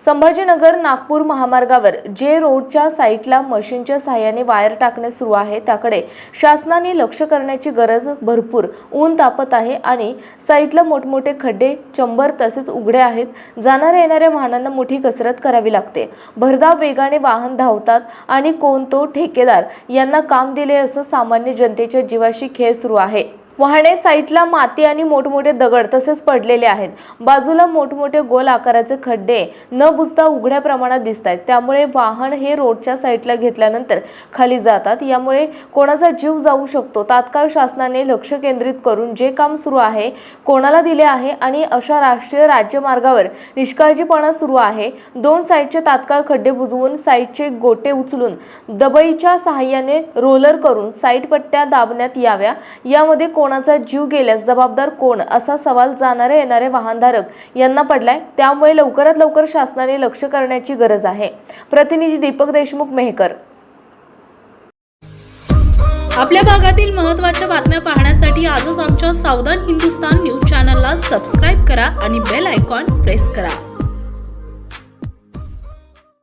संभाजीनगर नागपूर महामार्गावर जे रोडच्या साईटला मशीनच्या साहाय्याने वायर टाकणे सुरू आहे त्याकडे शासनाने लक्ष करण्याची गरज भरपूर ऊन तापत आहे आणि साईटला मोठमोठे खड्डे चंबर तसेच उघडे आहेत. जाणाऱ्या येणाऱ्या वाहनांना मोठी कसरत करावी लागते. भरधाव वेगाने वाहन धावतात आणि कोण तो ठेकेदार यांना काम दिले असं सामान्य जनतेच्या जीवाशी खेळ सुरू आहे. वाहणे साईटला माती आणि मोठमोठे दगड तसेच पडलेले आहेत. बाजूला मोठमोठे गोल आकाराचे खड्डे न बुजता उघड्या प्रमाणात दिसत आहेत त्यामुळे वाहन हे रोडच्या साईटला घेतल्यानंतर खाली जातात. यामुळे कोणाचा जीव जाऊ शकतो. तात्काळ शासनाने लक्ष केंद्रित करून जे काम सुरू आहे कोणाला दिले आहे आणि अशा राष्ट्रीय राज्यमार्गावर निष्काळजीपणा सुरू आहे. दोन साईडचे तात्काळ खड्डे बुजवून साईटचे गोटे उचलून दबईच्या सहाय्याने रोलर करून साईट पट्ट्या दाबण्यात याव्या. यामध्ये कोण कोणाचा जीव गेल्यास जबाबदार कोण? असा सवाल जाणारे येणारे वाहनधारक यांना पडलाय. त्यामुळे लवकरात लवकर शासनाने लक्ष करण्याची गरज आहे. प्रतिनिधी दीपक देशमुख मेहकर. आपल्या भागातील महत्त्वाच्या बातम्या पाहण्यासाठी आजच आमच्या सावधान हिंदुस्तान न्यूज चॅनलला सबस्क्राईब करा आणि बेल आयकॉन प्रेस करा.